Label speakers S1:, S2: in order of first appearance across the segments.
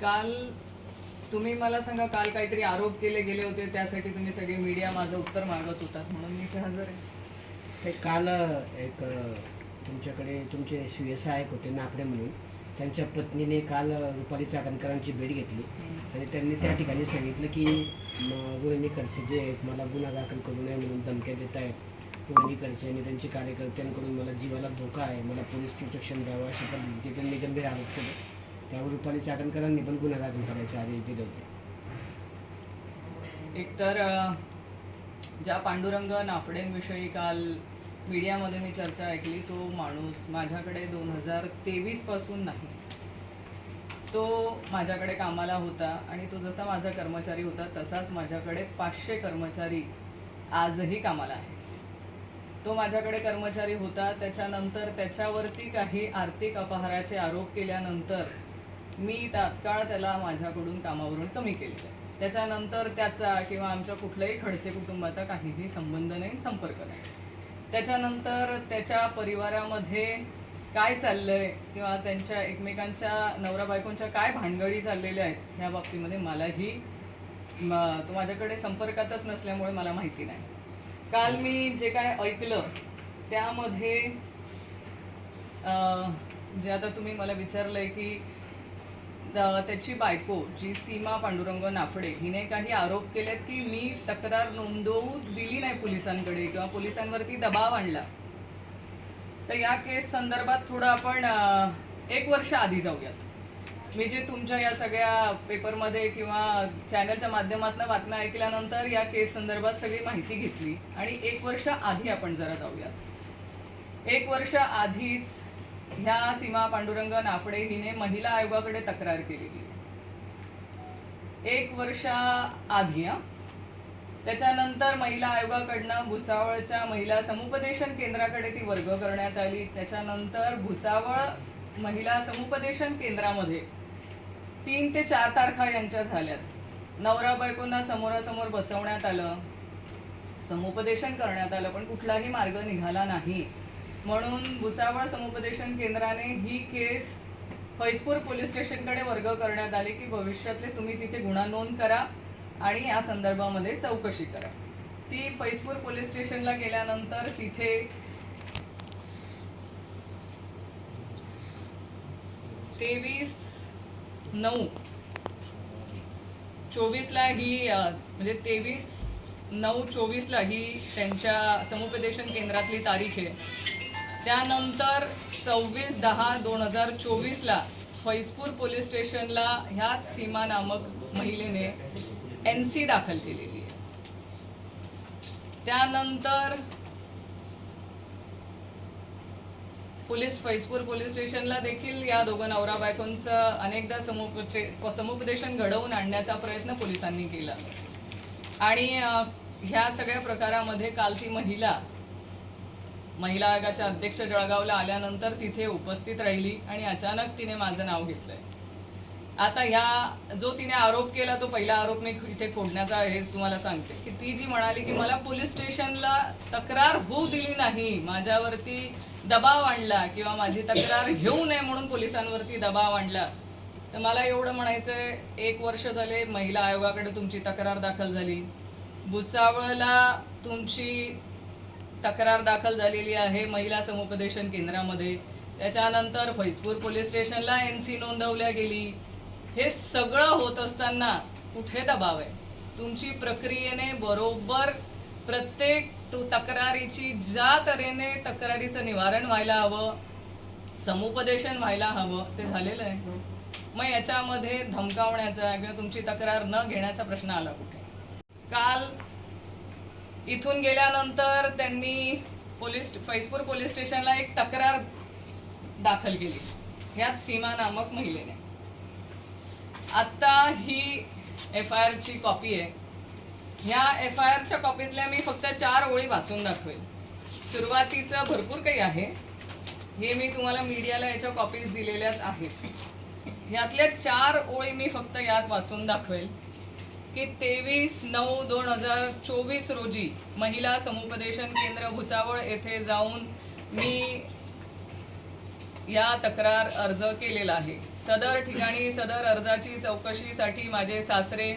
S1: काल तुम्ही मला सांगा काल काहीतरी आरोप केले गेले होते त्यासाठी तुम्ही सगळे मीडिया माझं उत्तर मागत होतात म्हणून मी इथे हजर आहे.
S2: ते काल एक तुमच्याकडे तुमचे सुय सहायक होते नाकडे म्हणून. त्यांच्या पत्नीने काल रुपाली चाकणकरांची भेट घेतली. आणि त्यांनी त्या ठिकाणी सांगितलं की म- रोहिणी खडसे जे आहेत मला गुन्हा दाखल करू नये म्हणून धमक्या देत आहेत. रोहिणी खडसे आणि त्यांच्या कार्यकर्त्यांकडून मला जीवाला धोका आहे मला पोलीस प्रोटेक्शन द्यावं अशा पद्धतीचे त्यांनी गंभीर आरोप केले. त्यावर रुपाली चाकणकरांनी पण गुन्हा दाखल करायचे आदेश दिले होते.
S1: एकतर ज्या पांडुरंग नाफडेंविषयी काल मीडियामध्ये मी चर्चा ऐकली तो माणूस माझ्याकडे दोन हजार तेवीसपासून नाही. तो माझ्याकडे कामाला होता आणि तो जसा माझा कर्मचारी होता तसाच माझ्याकडे पाचशे कर्मचारी आजही कामाला आहे तो माझ्याकडे कर्मचारी होता त्याच्यानंतर त्याच्यावरती काही आर्थिक अपहाराचे आरोप केल्यानंतर मी तात्काळ त्याला माझ्याकडून कामावरून कमी केले. त्याच्यानंतर त्याचा किंवा आमच्या कुठल्याही खडसे कुटुंबाचा काहीही संबंध नाही संपर्क नाही. त्याच्यानंतर त्याच्या परिवारामध्ये काय चाललंय किंवा त्यांच्या एकमेकांच्या नवरा बायकोंच्या काय भानगडी चाललेल्या आहेत ह्या बाबतीमध्ये मलाही तो माझ्याकडे संपर्कातच नसल्यामुळे मला माहिती नाही. काल मी जे काय ऐकलं त्यामध्ये जे आता तुम्ही मला विचारलं आहे की त्याची बायको जी सीमा पांडुरंग नाफडे हिने काही आरोप केलेत की मी तक्रार नोंदवू दिली नाही पोलिसांकडे किंवा पोलिसांवरती दबाव आणला. तर या केस संदर्भात थोडं आपण एक वर्ष आधी जाऊयात. मी जे तुमच्या या सगळ्या पेपरमध्ये किंवा चॅनलच्या माध्यमातून बातम्या ऐकल्यानंतर या केस संदर्भात सगळी माहिती घेतली आणि एक वर्ष आधी आपण जरा जाऊयात. एक वर्ष आधीच ह्या सीमा पांडुरंग नाफडे हिने महिला आयोगाकडे तक्रार केलेली एक वर्षा आधी त्याच्यानंतर महिला आयोगाकडनं भुसावळच्या महिला समुपदेशन केंद्राकडे ती वर्ग करण्यात आली. त्याच्यानंतर भुसावळ महिला समुपदेशन केंद्रामध्ये तीन ते चार तारखा यांच्या झाल्यात. नवरा बायकोंना समोरासमोर बसवण्यात आलं. समुपदेशन करण्यात आलं पण कुठलाही मार्ग निघाला नाही. म्हणून भुसावळ समुपदेशन केंद्राने ही केस फैजपूर पोलीस स्टेशनकडे वर्ग करण्यात आली की भविष्यातले तुम्ही तिथे गुन्हा नोंद करा आणि या संदर्भामध्ये चौकशी करा. ती फैजपूर पोलीस स्टेशनला गेल्यानंतर तिथे तेवीस नऊ चोवीसला ही म्हणजे तेवीस नऊ चोवीसला ही त्यांच्या समुपदेशन केंद्रातली तारीख आहे. त्यानंतर सव्वीस दहा दोन हजार चोवीसला फैजपूर पोलीस स्टेशनला ह्याच सीमा नामक महिलेने एन सी दाखल केलेली आहे. त्यानंतर पोलीस फैजपूर पोलीस स्टेशनला देखील या दोघं नवरा बायकोंचं अनेकदा समुपचे समुपदेशन घडवून आणण्याचा प्रयत्न पोलिसांनी केला. आणि ह्या सगळ्या प्रकारामध्ये काल ती महिला महिला आयोगाच्या अध्यक्ष जळगावला आल्यानंतर तिथे उपस्थित राहिली आणि अचानक तिने माझं नाव घेतलंय. आता ह्या जो तिने आरोप केला तो पहिला आरोप मी इथे खोडण्याचा हे तुम्हाला सांगते. की ती जी म्हणाली की मला पोलीस स्टेशनला तक्रार होऊ दिली नाही माझ्यावरती दबाव आणला किंवा माझी तक्रार घेऊ नये म्हणून पोलिसांवरती दबाव आणला तर मला एवढं म्हणायचंय एक वर्ष झाले महिला आयोगाकडे तुमची तक्रार दाखल झाली. भुसावळला तुमची तक्रार दाखल झालेली आहे महिला समुपदेशन केंद्रामध्ये. त्याच्यानंतर फैजपूर पोलीस स्टेशनला एन सी नोंदवल्या गेली. हे सगळं होत असताना कुठे दबाव आहे? तुमची प्रक्रियेने बरोबर प्रत्येक तो तक्रारीची ज्या तऱ्हेने तक्रारीचं निवारण व्हायला हवं समुपदेशन व्हायला हवं ते झालेलं आहे. मग याच्यामध्ये धमकावण्याचा किंवा तुमची तक्रार न घेण्याचा प्रश्न आला कुठे? काल इथून गेल्यानंतर त्यांनी पोलीस फैजपूर पोलीस स्टेशनला एक तक्रार दाखल केली. यात सीमा नामक महिलेने. आत्ता ही एफ आय आरची कॉपी आहे. ह्या एफ आय आरच्या कॉपीतल्या मी फक्त चार ओळी वाचून दाखवेल. सुरुवातीचं भरपूर काही आहे. हे मी तुम्हाला मीडियाला याच्या कॉपीज दिलेल्याच आहेत. ह्यातल्या चार ओळी मी फक्त यात वाचून दाखवेल. की तेवीस नऊ दोन हजार चोवीस रोजी महिला समुपदेशन केंद्र भुसावळ येथे जाऊन मी या तक्रार अर्ज केलेला आहे. सदर ठिकाणी सदर अर्जाची चौकशीसाठी माझे सासरे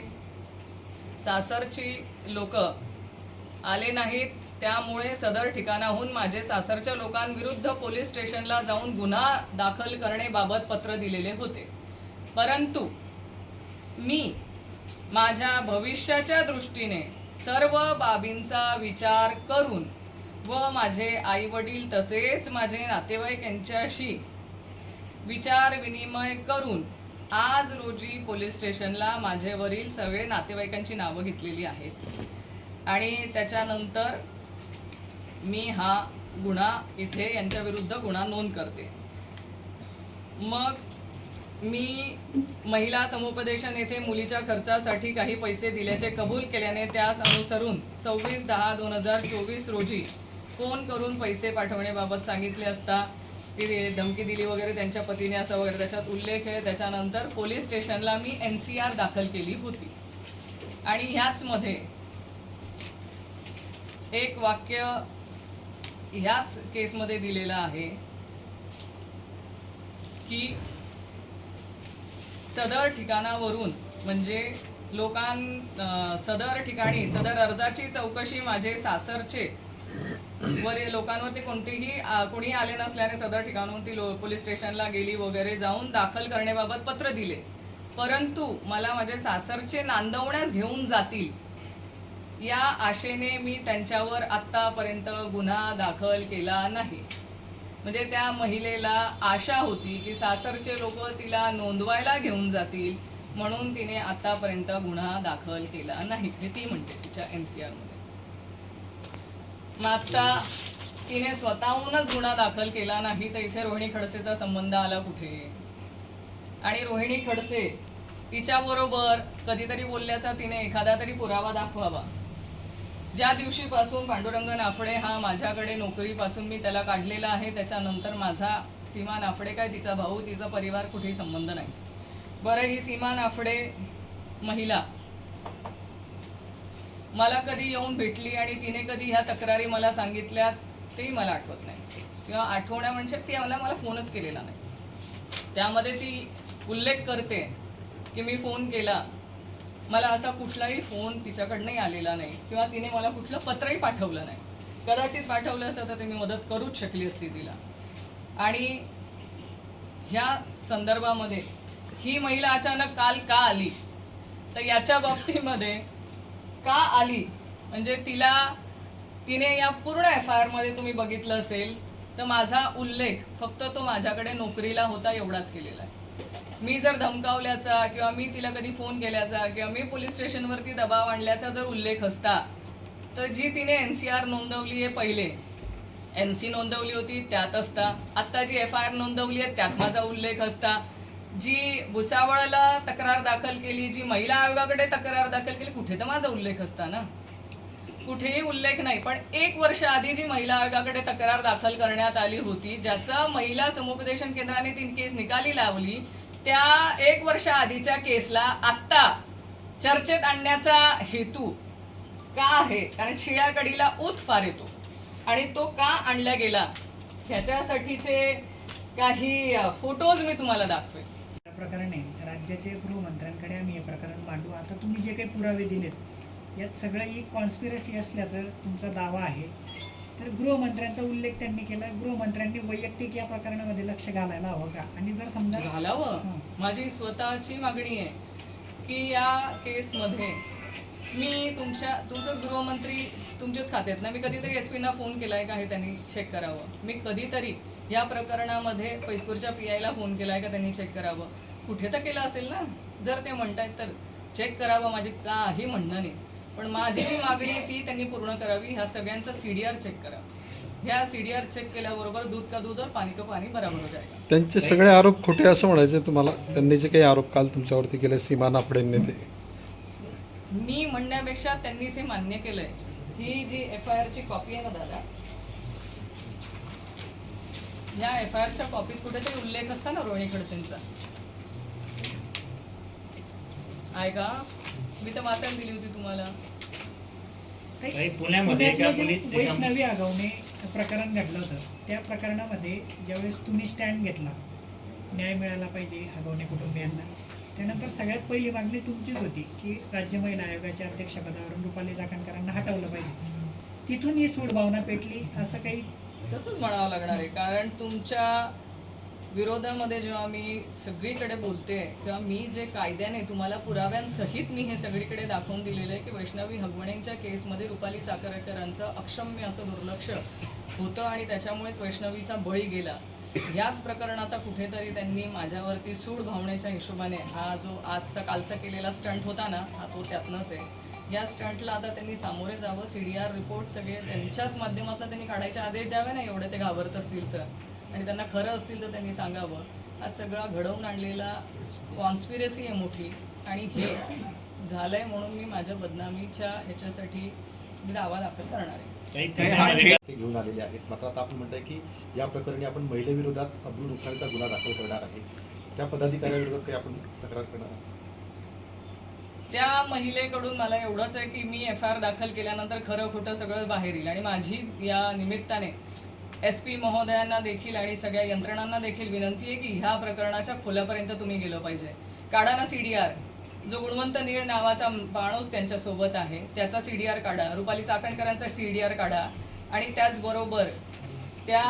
S1: सासरची लोक आले नाहीत. त्यामुळे सदर ठिकाणाहून माझे सासरच्या लोकांविरुद्ध पोलीस स्टेशनला जाऊन गुन्हा दाखल करण्याबाबत पत्र दिलेले होते. परंतु मी माझ्या भविष्याच्या दृष्टीने सर्व बाबींचा विचार करून व माझे आई वडील तसेच माझे नातेवाईक यांच्याशी विचार विनिमय करून आज रोजी पोलीस स्टेशनला माझे वरील सगळे नातेवाईकांची नावं घेतलेली आहेत. आणि त्याच्यानंतर मी हा गुन्हा इथे यांच्याविरुद्ध गुन्हा नोंद करते. मग मी महिला समुपदेशन येथे मुलीच्या खर्चासाठी काही पैसे दिल्याचे कबूल केल्याने त्यास अनुसरून सव्वीस दहा दोन हजार चोवीस रोजी फोन करून पैसे पाठवण्याबाबत सांगितले असता ती धमकी दिली वगैरे त्यांच्या पतीने असं वगैरे त्याच्यात उल्लेख आहे. त्याच्यानंतर पोलीस स्टेशनला मी एन सी आर दाखल केली होती. आणि ह्याचमध्ये एक वाक्य ह्याच केसमध्ये दिलेलं आहे की सदर ठिकाणावरून म्हणजे लोकां सदर ठिकाणी सदर अर्जाची चौकशी माझे सासरचे. वरील लोकांवरती कोणतीही आ, कोणी आले नसल्याने सदर ठिकाणून ती लो पोलीस स्टेशनला गेली वगैरे जाऊन दाखल करण्याबाबत पत्र दिले. परंतु मला माझे सासरचे नांदवण्यास घेऊन जातील या आशेने मी त्यांच्यावर आत्तापर्यंत गुन्हा दाखल केला नाही. म्हणजे त्या महिलेला आशा होती की सासरचे लोक तिला नोंदवायला घेऊन जातील म्हणून तिने आतापर्यंत गुन्हा दाखल केला नाही हे ती म्हणते तिच्या एन सी आरमध्ये मग आता तिने स्वतःहूनच गुन्हा दाखल केला नाही तर इथे रोहिणी खडसेचा संबंध आला कुठे? आणि रोहिणी खडसे तिच्याबरोबर कधीतरी बोलल्याचा तिने एखादा तरी पुरावा दाखवावा. ज्या दिवशीपासून पांडुरंग नाफडे हा माझ्याकडे नोकरीपासून मी त्याला काढलेला आहे त्याच्यानंतर माझा सीमा नाफडे काय तिचा भाऊ तिचा परिवार कुठेही संबंध नाही. बरं ही सीमा नाफडे महिला मला कधी येऊन भेटली आणि तिने कधी ह्या तक्रारी मला सांगितल्यात तेही मला आठवत नाही. किंवा आठवण्या म्हणजे ती मला मला फोनच केलेला नाही. त्यामध्ये ती उल्लेख करते की मी फोन केला मला असा कुठलाही फोन तिच्याकडनंही आलेला नाही. किंवा तिने मला कुठलं पत्रही पाठवलं नाही. कदाचित पाठवलं असतं तर ते मी मदत करूच शकली असती तिला. आणि ह्या संदर्भामध्ये ही महिला अचानक काल का आली? तर याच्या बाबतीमध्ये का आली? म्हणजे तिला तिने या पूर्ण एफ आय आरमध्ये तुम्ही बघितलं असेल तर माझा उल्लेख फक्त तो माझ्याकडे नोकरीला होता एवढाच केलेला आहे. मी जर धमकावल्याचा किंवा मी तिला कधी फोन केल्याचा किंवा मी पोलीस स्टेशनवरती दबाव आणल्याचा जर उल्लेख असता तर जी तिने एन सी आर नोंदवली आहे पहिले. एन सी नोंदवली होती त्यात असता. आत्ता जी एफ आय आर नोंदवली आहे त्यात माझा उल्लेख असता. जी भुसावळला तक्रार दाखल केली जी महिला आयोगाकडे तक्रार दाखल केली कुठे तर माझा उल्लेख असता ना. कुठेही उल्लेख नाही पण एक वर्ष आधी जी महिला आयोगाकडे तक्रार दाखल करण्यात आली होती ज्याचा महिला समुपदेशन केंद्राने तीन केस निकाली लावली त्या एक वर्ष आधीच्या केसला आत्ता चर्चेत आणण्याचा हेतू का आहे? कारण शिळ्याकडीला ऊत फार येतो. आणि तो का आणला गेला? ह्याच्यासाठीचे काही फोटोज मी तुम्हाला दाखवेल.
S3: या प्रकरणे राज्याचे गृहमंत्र्यांकडे आम्ही हे प्रकरण मांडू. आता तुम्ही जे काही पुरावे दिलेत यात सगळं एक कॉन्स्पिरसी असल्याचं तुमचा दावा आहे. तर गृहमंत्र्यांचा उल्लेख त्यांनी केला. गृहमंत्र्यांनी वैयक्तिक या प्रकरणामध्ये लक्ष घालायला हवं का? आणि जर समजा
S1: घालावं. माझी स्वतःची मागणी आहे की या केसमध्ये मी तुमच्या तुमचंच गृहमंत्री तुमचेच खाते आहेत ना? मी कधीतरी एस पीना फोन केलाय का हे त्यांनी चेक करावं? मी कधीतरी या प्रकरणामध्ये फैजपूरच्या पी आयला फोन केलाय का त्यांनी चेक करावं? कुठे तर केलं असेल ना? जर ते म्हणतायत तर चेक करावं. माझी काही म्हणणं नाही. पण माझी जी मागणी आहे ती त्यांनी पूर्ण करावी ह्या सगळ्यांचा सी डी आर चेक करावा ह्या सी डी आर चेक केल्याबरोबर दूध का दूध और पाणी का पाणी बराबर हो जाएगा
S4: त्यांचे सगळे आरोप खोटे असं म्हणायचे तुम्हाला? त्यांनी जे काही आरोप काल तुमच्यावरती केले सीमा नाफडेंनी ते.
S1: मी म्हणण्यापेक्षा त्यांनीच हे मान्य केलंय ही जी एफ आय आरची कॉपी आहे ना दादा ह्या एफ आय आरच्या कॉपीत कुठेतरी उल्लेख असता ना रोहिणी खडसेंचा आहे का? मी तर वाचायला दिली होती तुम्हाला.
S5: काही पुण्यामध्ये एका
S3: पुण्यातलं जे
S5: मुली- एका-
S3: वैष्णवी आगावने प्रकरण घडलं होतं त्या प्रकरणामध्ये ज्यावेळेस तुम्ही स्टँड घेतला न्याय मिळाला पाहिजे हगवणे कुटुंबियांना. त्यानंतर सगळ्यात पहिली मागणी तुमचीच होती की राज्य महिला आयोगाच्या अध्यक्षपदावरून रुपाली चाकणकरांना हटवलं पाहिजे. तिथून ही सूड भावना पेटली असं काही?
S1: तसंच म्हणावं लागणार आहे कारण तुमच्या विरोधामध्ये जेव्हा मी सगळीकडे बोलते किंवा मी जे कायद्याने तुम्हाला पुराव्यांसहित मी हे सगळीकडे दाखवून दिलेलं आहे की वैष्णवी हगवणेंच्या केसमध्ये रुपाली चाकरकरांचं अक्षम्य असं दुर्लक्ष होतं आणि त्याच्यामुळेच वैष्णवीचा बळी गेला. याच प्रकरणाचा कुठेतरी त्यांनी माझ्यावरती सूड भावण्याच्या हिशोबाने हा जो आजचा कालचा केलेला स्टंट होता ना हा तो त्यातनंच आहे. या स्टंटला आता त्यांनी सामोरे जावं सी डी आर रिपोर्ट सगळे त्यांच्याच माध्यमातून त्यांनी काढायचे आदेश द्यावे ना एवढे ते घाबरत असतील तर. आणि त्यांना खरं असतील तर त्यांनी सांगावं. हा सगळा घडवून आणलेला कॉन्स्पिरसी आहे मोठी. आणि हे झालंय म्हणून मी माझ्या बदनामीच्या ह्याच्यासाठी मी दावा दाखल करणार आहे.
S5: ते घेऊन आलेले आहेत. मात्र आता आपण म्हणताय की या प्रकरणी आपण महिलेविरोधात अब्रू नुकसानीचा गुन्हा दाखल करणार आहे. त्या पदाधिकाऱ्याविरोधात काही आपण तक्रार करणार आहात?
S1: त्या महिलेकडून मला एवढंच आहे की मी एफ आय आर दाखल केल्यानंतर खरं खोटं सगळं बाहेर येईल. आणि माझी या निमित्ताने एस पी महोदयांना देखील आणि सगळ्या यंत्रणांना देखील विनंती आहे की ह्या प्रकरणाच्या खोल्यापर्यंत तुम्ही गेलं पाहिजे. काढा ना सी डी आर. जो गुणवंत नीळ नावाचा माणूस त्यांच्यासोबत आहे त्याचा सी डी आर काढा. रुपाली चाकणकरांचा सी डी आर काढा. आणि त्याचबरोबर त्या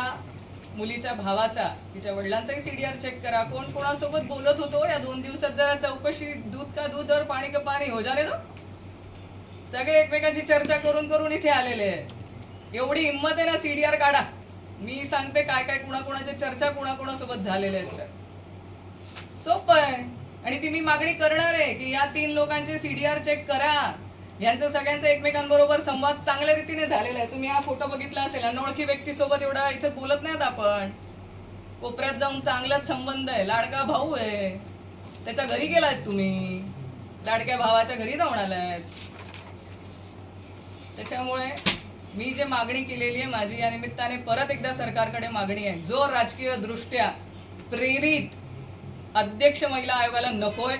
S1: मुलीच्या भावाचा तिच्या वडिलांचाही सी डी आर चेक करा. कोण कोणासोबत बोलत होतो? या दोन दिवसात जरा चौकशी दूध का दूध और पाणी का पाणी? हो जा रे तो. सगळे एकमेकांची चर्चा करून करून इथे आलेले आहे. एवढी हिंमत आहे ना सी डी आर काढा. मी सांगते काय काय कुणाकुणाच्या चर्चा कुणाकुणासोबत झालेल्या आहेत तर सोपं आहे. आणि ती मी मागणी करणार आहे की या तीन लोकांचे सीडीआर चेक करा. यांचं सगळ्यांचा एकमेकांबरोबर संवाद चांगल्या रीतीने झालेला आहे. तुम्ही हा फोटो बघितला असेल अनोळखी व्यक्तीसोबत एवढा याच्यात बोलत नाहीत आपण. कोपऱ्यात जाऊन चांगलाच संबंध आहे. लाडका भाऊ आहे. त्याच्या घरी गेलात तुम्ही. लाडक्या भावाच्या घरी जाऊन आलायत त्याच्यामुळे मी जे मागणी केलेली आहे माझी या निमित्ताने परत एकदा सरकारकडे मागणी आहे. जो राजकीय दृष्ट्या प्रेरित अध्यक्ष महिला आयोगाला नकोय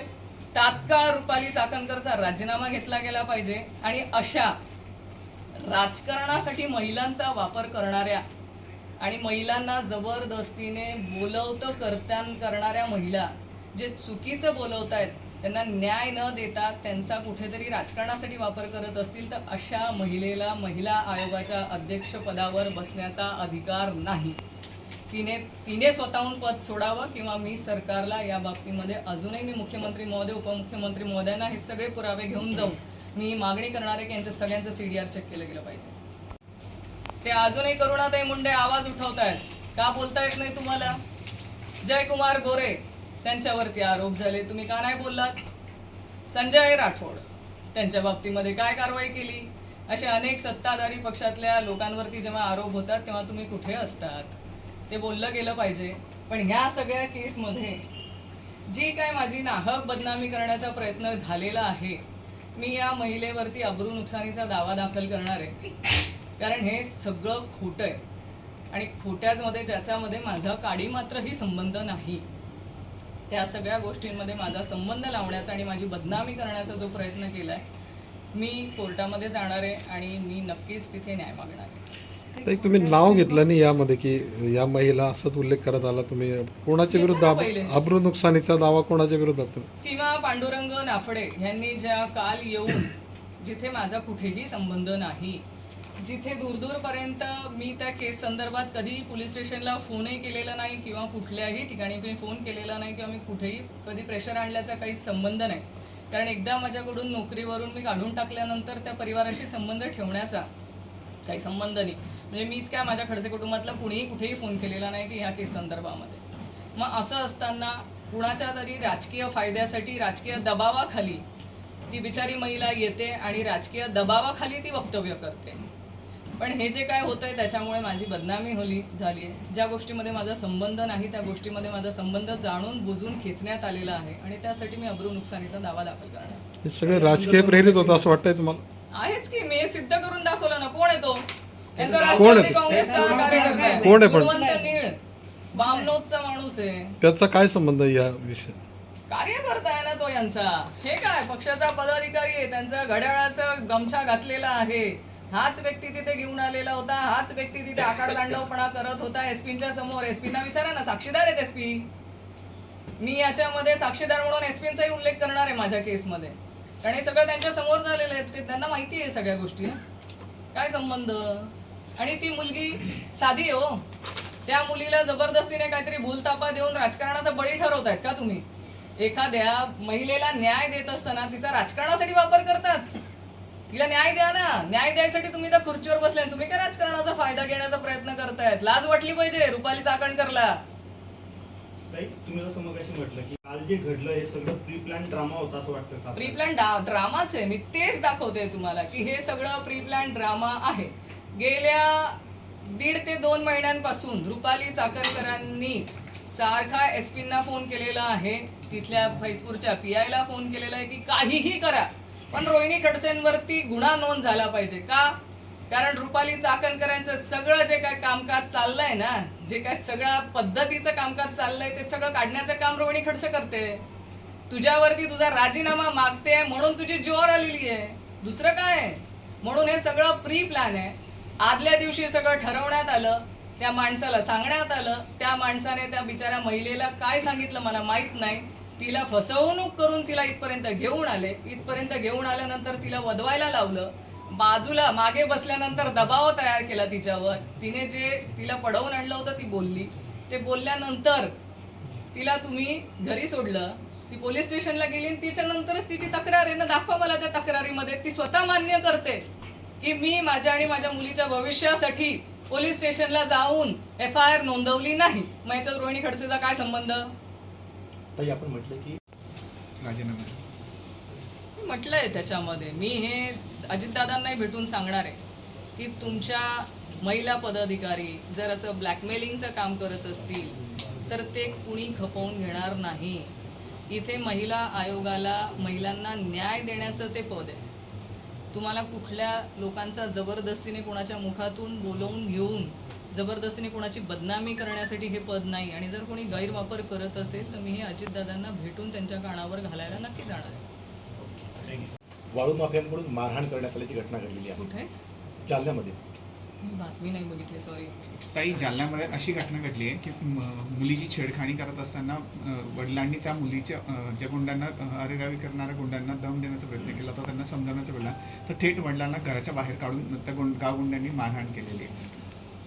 S1: तात्काळ रुपाली चाकणकरचा राजीनामा घेतला गेला पाहिजे आणि अशा राजकारणासाठी महिलांचा वापर करणाऱ्या आणि महिलांना जबरदस्तीने बोलवतं कर्त्यान करणाऱ्या महिला जे चुकीचं बोलवत आहेत त्यांना न्याय न देता त्यांचा कुठेतरी राजकारणासाठी वापर करत असतील तर अशा महिलेला महिला आयोगाच्या अध्यक्षपदावर बसण्याचा अधिकार नाही. तिने तिने स्वतःहून पद सोडावं किंवा मी सरकारला या बाबतीमध्ये अजूनही मी मुख्यमंत्री महोदय उपमुख्यमंत्री महोदयांना हे सगळे पुरावे घेऊन जाऊन मी मागणी करणार आहे की यांच्या सगळ्यांचं आर चेक केलं गेलं पाहिजे. ते अजूनही करुणाताई मुंडे आवाज उठवतायत. का बोलता येत नाही तुम्हाला? जयकुमार गोरे त्यांच्यावरती आरोप झाले. तुम्ही का नाही बोललात? संजय राठोड त्यांच्या बाबतीमध्ये काय कारवाई केली? असे अनेक सत्ताधारी पक्षातल्या लोकांवरती जेव्हा आरोप होतात तेव्हा तुम्ही कुठे असतात? ते बोललं गेलं पाहिजे. पण ह्या सगळ्या केसमध्ये जी काय माझी नाहक बदनामी करण्याचा प्रयत्न झालेला आहे मी या महिलेवरती अब्रू नुकसानीचा दावा दाखल करणार आहे. कारण हे सगळं खोटं आहे. आणि खोट्यामध्ये ज्याच्यामध्ये माझा काडी मात्रही संबंध नाही. त्या सगळ्या गोष्टींमध्ये माझा संबंध लावण्याचा आणि माझी बदनामी करण्याचा जो प्रयत्न केला आहे मी कोर्टामध्ये जाणार आहे आणि मी नक्कीच तिथे न्याय मागणार आहे
S4: तुम्ही नाव घेतलं नाही यामध्ये की या महिला असंच उल्लेख करत आला तुम्ही कोणाच्या विरुद्ध. अब्रू नुकसानीचा दावा कोणाच्या विरोधात तुम्ही
S1: सीमा पांडुरंग नाफडे यांनी ज्या काल येऊन जिथे माझा कुठेही संबंध नाही जिथे दूरदूरपर्यंत मी त्या केस संदर्भात कधीही पोलीस स्टेशनला फोनही केलेला नाही किंवा कुठल्याही ठिकाणी मी फोन केलेला नाही किंवा मी कुठेही कधी प्रेशर आणल्याचा काहीच संबंध नाही. कारण एकदा माझ्याकडून नोकरीवरून मी काढून टाकल्यानंतर त्या परिवाराशी संबंध ठेवण्याचा काही संबंध नाही. म्हणजे मीच काय माझ्या खडसे कुटुंबातला कुणीही कुठेही फोन केलेला नाही की ह्या केस संदर्भामध्ये. मग असं असताना कुणाच्या तरी राजकीय फायद्यासाठी राजकीय दबावाखाली ती बिचारी महिला येते आणि राजकीय दबावाखाली ती वक्तव्य करते. पण हे जे काय होतंय त्याच्यामुळे माझी बदनामी होली झाली आहे. ज्या गोष्टीमध्ये माझा संबंध नाही त्या गोष्टीमध्ये माझा संबंध जाणून बुजून खेचण्यात आलेला आहे आणि त्यासाठी मी अब्रू नुकसानीचा दावा दाखल करणार
S4: हे सगळे राजकीय प्रेरित होतं असं वाटतंय तुम्हाला?
S1: आहेच की मी हे सिद्ध करून दाखवलं ना. कोण आहे तो? त्यांचा
S4: कोण
S1: राष्ट्रवादी
S4: आहे?
S1: काँग्रेसचा कार्यकर्ता आहे.
S4: कोण आहे पण?
S1: गुणवंत नीळ. बामनोदचा माणूस आहे.
S4: त्याचा काय संबंध आहे या विषय
S1: कार्यकर्ता आहे ना तो यांचा. हे काय? पक्षाचा पदाधिकारी आहे. त्यांचा घड्याळाचा गमछा घातलेला आहे. हाच व्यक्ती तिथे घेऊन आलेला होता हाच व्यक्ती तिथे आकार दांडवपणा करत होता. एसपींच्या समोर एसपींना विचारा ना साक्षीदार आहेत एसपी मी याच्यामध्ये साक्षीदार म्हणून एसपींचाही उल्लेख करणार आहे माझ्या केसमध्ये. कारण हे सगळं त्यांच्यासमोर झालेलं आहे ते त्यांना माहिती आहे सगळ्या गोष्टी. काय संबंध? आणि ती मुलगी साधी हो. त्या मुलीला जबरदस्तीने काहीतरी भूलतापा देऊन राजकारणाचा बळी ठरवतायत का तुम्ही? एखाद्या महिलेला न्याय देत असताना तिचा राजकारणासाठी वापर करतात. तिला न्याय द्या ना. न्याय द्यायसाठी तुम्ही त्या खुर्चीवर बसले तुम्ही काय राजकारणाचा फायदा घेण्याचा प्रयत्न करतायत? लाज वाटली पाहिजे रुपाली चाकणकरला.
S6: तुम्ही जसं मग म्हटलं की काल जे घडलं हे सगळं प्री प्लॅन ड्रामा होता असं वाटतं का
S1: प्री प्लॅन ड्रामाच आहे. मी तेच दाखवते तुम्हाला की हे सगळं प्री प्लॅन ड्रामा आहे. गेल्या दीड ते दोन महिन्यांपासून रुपाली चाकणकरांनी सारखा एस पींना फोन केलेला आहे. तिथल्या फैजपूरच्या पी ला फोन केलेला आहे की काहीही करा. पण रोहिणी खडसेंवरती गुन्हा नोंद झाला पाहिजे का? कारण रुपाली चाकणकरांचं सगळं जे काय कामकाज चाललंय ना जे काय सगळ्या पद्धतीचं कामकाज चाललंय ते सगळं काढण्याचं काम रोहिणी खडसे करते. तुझ्यावरती तुझा राजीनामा मागते म्हणून तुझी जोर आलेली आहे. दुसरं काय आहे? म्हणून हे सगळं प्री प्लॅन आहे. आदल्या दिवशी सगळं ठरवण्यात आलं त्या माणसाला सांगण्यात आलं त्या माणसाने त्या बिचाऱ्या महिलेला काय सांगितलं मला माहीत नाही. तिला फसवणूक करून तिला इथपर्यंत घेऊन आले. इथपर्यंत घेऊन आल्यानंतर तिला वदवायला लावलं. बाजूला मागे बसल्यानंतर दबाव तयार केला तिच्यावर. तिने जे तिला पडवून आणलं होतं ती बोलली. ते बोलल्यानंतर तिला तुम्ही घरी सोडलं. ती पोलीस स्टेशनला गेली आणि तिच्यानंतरच तिची तक्रार आहे. ना दाखवा मला त्या तक्रारीमध्ये. ती स्वतः मान्य करते की मी माझ्या आणि माझ्या मुलीच्या भविष्यासाठी पोलीस स्टेशनला जाऊन एफ आय आर नोंदवली नाही. मग याच्यात रोहिणी खडसेचा काय संबंध?
S5: ताई आपण म्हटलं की
S1: राजीनामा म्हटलंय त्याच्यामध्ये. मी हे अजितदादांनाही भेटून सांगणार आहे की तुमच्या महिला पदाधिकारी जर असं ब्लॅकमेलिंगचं काम करत असतील तर ते कुणी खपवून घेणार नाही. इथे महिला आयोगाला महिलांना न्याय देण्याचं ते पद आहे. तुम्हाला कुठल्या लोकांचा जबरदस्तीने कोणाच्या मुखातून बोलवून घेऊन जबरदस्तीने कोणाची बदनामी करण्यासाठी हे पद नाही आणि जर कोणी गैरवापर करत असेल तर मी हे अजितदादांना भेटून त्यांच्या कानावर घालायला नक्की जाणार आहे.
S5: वाळू माफियांकडून मारहाण करण्यात आल्याची घटना घडलेली आहे.
S1: कुठे?
S5: जालन्यामध्ये.
S1: मी बातमी नाही बघितली सॉरी
S7: ताई जालन्यामध्ये अशी घटना घडली आहे की मुलीची छेडखाणी करत असताना वडिलांनी त्या मुलीच्या ज्या गुंडांना अरेरावी करणाऱ्या गुंडांना दम देण्याचा प्रयत्न केला होता त्यांना समजावण्याचा वेळेला तर थेट वडिलांना घराच्या बाहेर काढून त्या गुंड गाव गुंडांनी मारहाण केलेली आहे.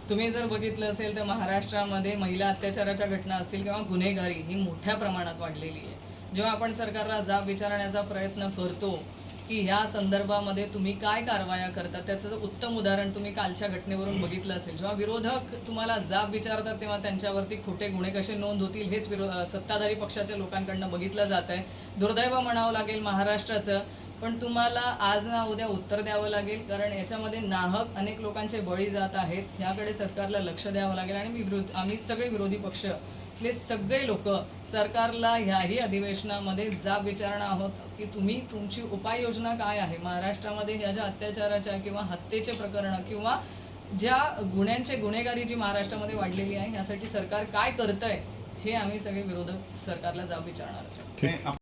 S1: तुम्ही जर बघितलं असेल तर महाराष्ट्रामध्ये महिला अत्याचाराच्या घटना असतील किंवा गुन्हेगारी ही मोठ्या प्रमाणात वाढलेली आहे. जेव्हा आपण सरकारला जाब विचारण्याचा प्रयत्न करतो की ह्या संदर्भामध्ये तुम्ही काय कारवाया करता त्याचं उत्तम उदाहरण तुम्ही कालच्या घटनेवरून बघितलं असेल. जेव्हा विरोधक तुम्हाला जाब विचारतात तेव्हा त्यांच्यावरती खोटे गुन्हे कसे नोंद होतील हेच विरो सत्ताधारी पक्षाच्या लोकांकडनं बघितलं जात आहे दुर्दैव म्हणावं लागेल महाराष्ट्राचं पण तुम्हाला आज ना उद्या उत्तर द्यावं लागेल कारण याच्यामध्ये नाहक अनेक लोकांचे बळी जात आहेत. ह्याकडे सरकारला लक्ष द्यावं लागेल आणि मी विरोध आम्ही सगळे विरोधी पक्ष ले सगळे लोक सरकारला ह्याही अधिवेशनामध्ये जाब विचारणं आहोत की तुम्ही तुमची उपाययोजना काय आहे? महाराष्ट्रामध्ये ह्या ज्या अत्याचाराच्या किंवा हत्येचे प्रकरणं किंवा ज्या गुन्ह्यांचे गुन्हेगारी जी महाराष्ट्रामध्ये वाढलेली आहे ह्यासाठी सरकार काय करतंय हे आम्ही सगळे विरोधक सरकारला जाब विचारणार आहोत.